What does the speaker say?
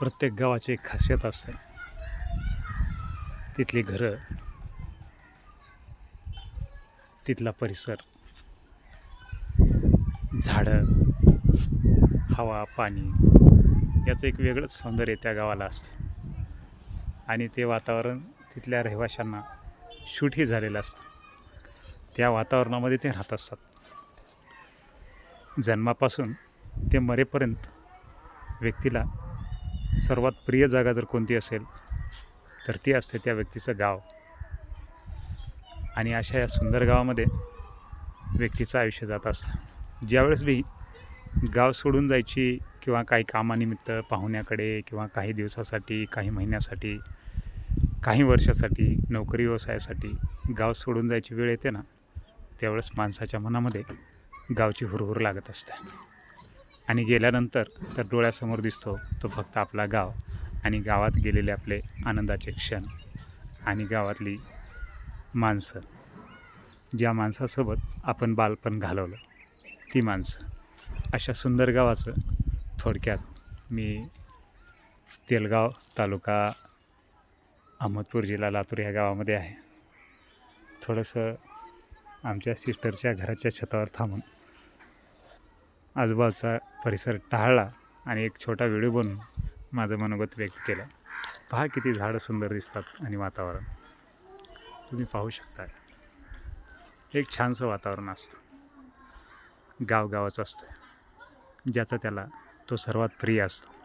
प्रत्येक गावाची एक खासियत असते. तिथली घरं तिथला परिसर झाडं हवा पाणी याचं एक वेगळंच सौंदर्य त्या गावाला असतं. आणि ते वातावरण तिथल्या रहिवाशांना शूटही झालेलं असतं. त्या वातावरणामध्ये ते राहत असतात. जन्मापासून ते मरेपर्यंत व्यक्तीला सर्वात प्रिय जागा जर कोणती असेल तर ती असते त्या व्यक्तीचं गाव. आणि अशा या सुंदर गावामध्ये व्यक्तीचं आयुष्य जात असतं. ज्यावेळेस बी गाव सोडून जायची किंवा काही कामानिमित्त पाहुण्याकडे किंवा काही दिवसासाठी काही महिन्यासाठी काही वर्षासाठी नोकरी व्यवसायासाठी गाव सोडून जायची वेळ येते ना त्यावेळेस माणसाच्या मनामध्ये गावची हुरहुर लागत असते. आणि गेल्यानंतर तर डोळ्यासमोर दिसतो तो फक्त आपला गाव आणि गावात गेलेले आपले आनंदाचे क्षण आणि गावातली माणसं. ज्या माणसासोबत आपण बालपण घालवलं ती माणसं. अशा सुंदर गावाचं थोडक्यात मी तेलगाव तालुका अहमदपूर जिल्हा लातूर या गावामध्ये आहे. थोडंसं आमच्या सिस्टरच्या घराच्या छतावर थांबून आजूबाजूचा परिसर टाळला आणि एक छोटा व्हिडिओ बनवून माझं मनोगत व्यक्त केलं. पहा किती झाडं सुंदर दिसतात आणि वातावरण. तुम्ही पाहू शकता. एक छानसं वातावरण असतं. गाव गावाचं असतं. ज्याचा त्याला तो सर्वात प्रिय असतो.